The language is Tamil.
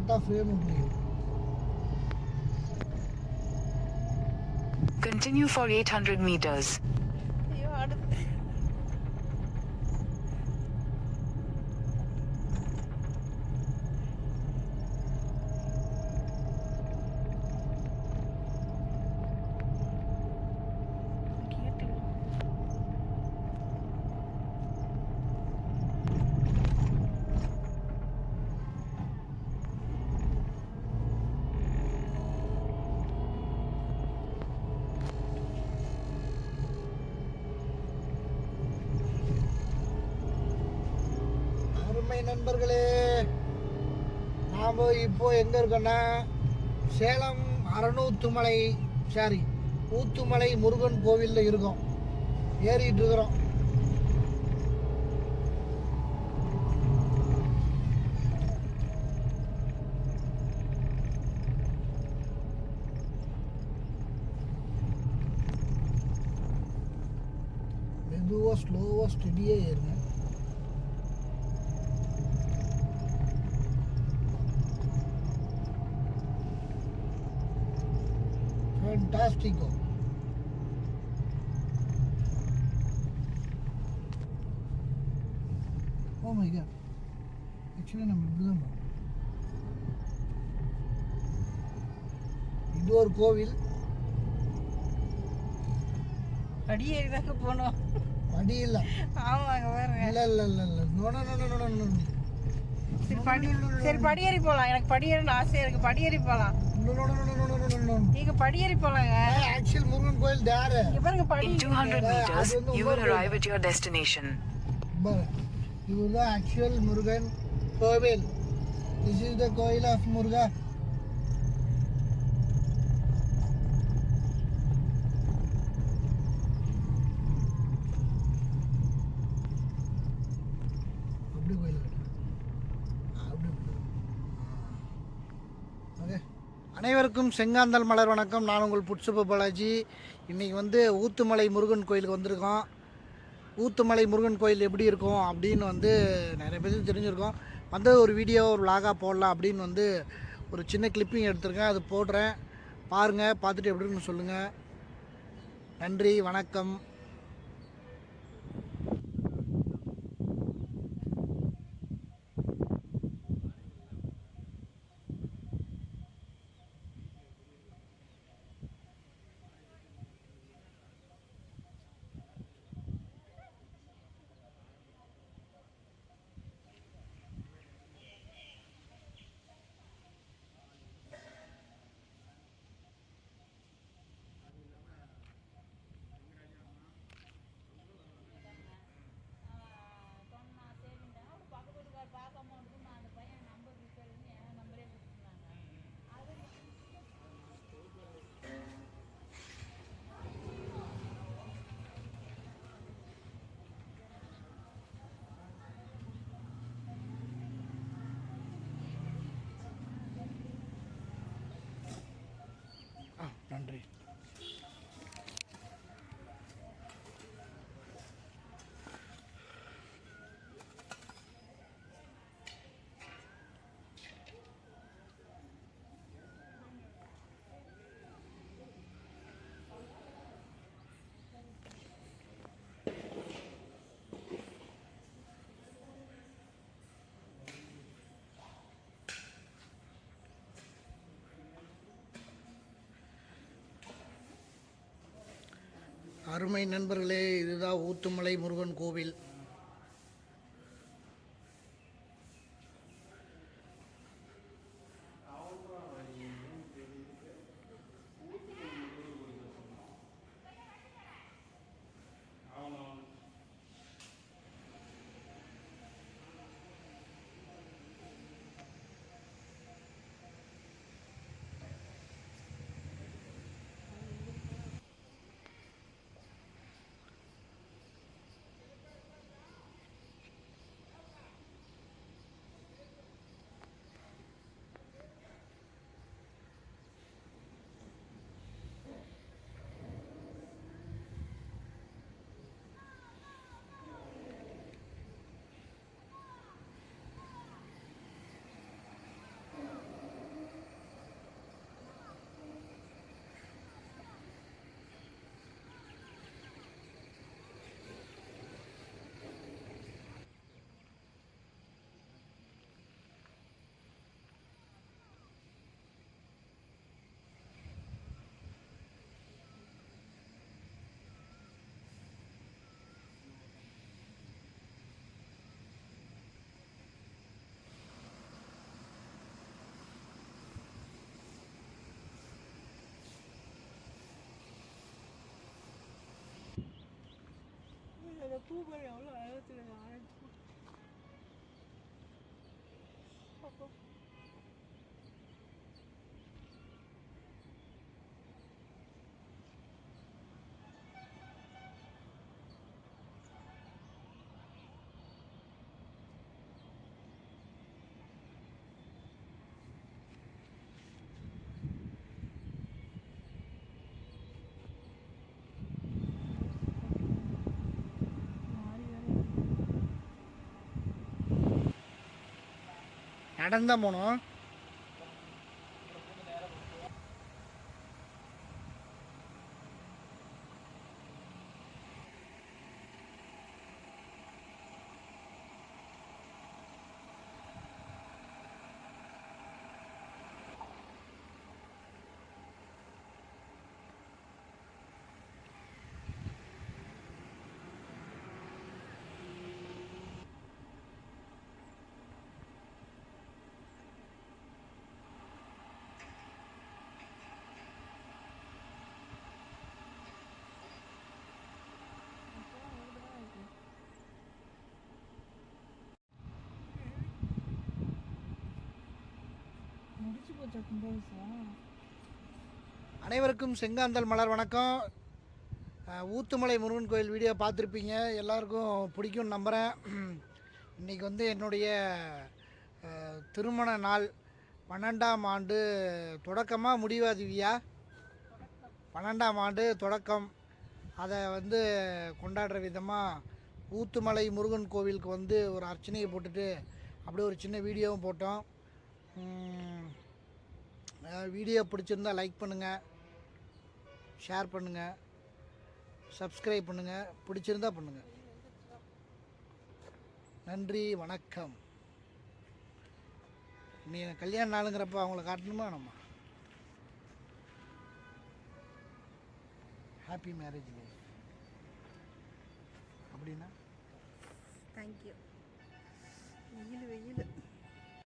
கரெக்டாக ஃப்ரேம் முடியும் Continue for 800 meters. நண்பர்களே நாம் இப்போ எங்கே இருக்கோன்னா சேலம் அறநூத்துமலை சாரி ஊத்துமலை முருகன் கோவிலில் இருக்கோம். ஏறிட்டு இருக்கிறோம். மெதுவாக ஸ்லோவாக ஸ்டெடியாக ஏறுங்க. Fantastico. Oh my god. Actually நம்ம இப்படி தான் போகணும். இது ஒரு கோவில் அடியேறி தாங்க போனோம் படி இல்ல ஆமாங்க பாருங்க இல்ல இல்ல இல்ல இல்ல no no no no no no சரி படி சரி படியேறி போலாம். எனக்கு படியேறணும் ஆசையா இருக்கு. படியேறி நோ நீங்க படியேறி போலாங்க. ஆக்சுவல் முருகன் கோயில் தேர் இங்க பாருங்க படி In 200 Yeah, meters, you will arrive at your destination. Actual Murugan கோவில். கோயில் ஆஃப் முருகா அனைவருக்கும் செங்காந்தல் மலர் வணக்கம். நான் உங்கள் புட்சுப்ப பாலாஜி. இன்றைக்கி வந்து ஊத்துமலை முருகன் கோயிலுக்கு வந்திருக்கோம். ஊத்துமலை முருகன் கோயில் எப்படி இருக்கும் அப்படின்னு வந்து நிறைய பேருக்கு தெரிஞ்சிருக்கோம். வந்து ஒரு வீடியோ ஒரு vlog-ஆ போடலாம் அப்படின்னு வந்து ஒரு சின்ன கிளிப்பிங் எடுத்திருக்கேன். அது போடுறேன். பாருங்கள் பார்த்துட்டு எப்படின்னு சொல்லுங்கள் நன்றி வணக்கம். நன்றி அருமை நண்பர்களே இதுதான் ஊத்துமலை முருகன் கோவில். 我吐不了了哎呀这个玩意好吧。நடந்தான் போனோம் அனைவருக்கும் செங்காந்தல் மலர் வணக்கம். ஊத்துமலை முருகன் கோயில் வீடியோ பார்த்துருப்பீங்க. எல்லாருக்கும் பிடிக்கும்னு நம்புகிறேன் இன்றைக்கி வந்து என்னுடைய திருமண நாள் பன்னெண்டாம் ஆண்டு தொடக்கமாக முடிவா திவ்யா பன்னெண்டாம் ஆண்டு தொடக்கம். அதை வந்து கொண்டாடுற விதமாக ஊத்துமலை முருகன் கோவிலுக்கு வந்து ஒரு அர்ச்சனையை போட்டுட்டு அப்படியே ஒரு சின்ன வீடியோவும் போட்டோம். வீடியோ பிடிச்சிருந்தா லைக் பண்ணுங்கள் ஷேர் பண்ணுங்கள் சப்ஸ்கிரைப் பண்ணுங்கள் பிடிச்சிருந்தா பண்ணுங்கள் நன்றி வணக்கம். நீ கல்யாண நாளுங்கிறப்ப அவங்கள காட்டணுமா நம்ம ஹாப்பி மேரேஜ் லைஃப் அப்படின்னா? தேங்க்யூ வெயில் வெயில்.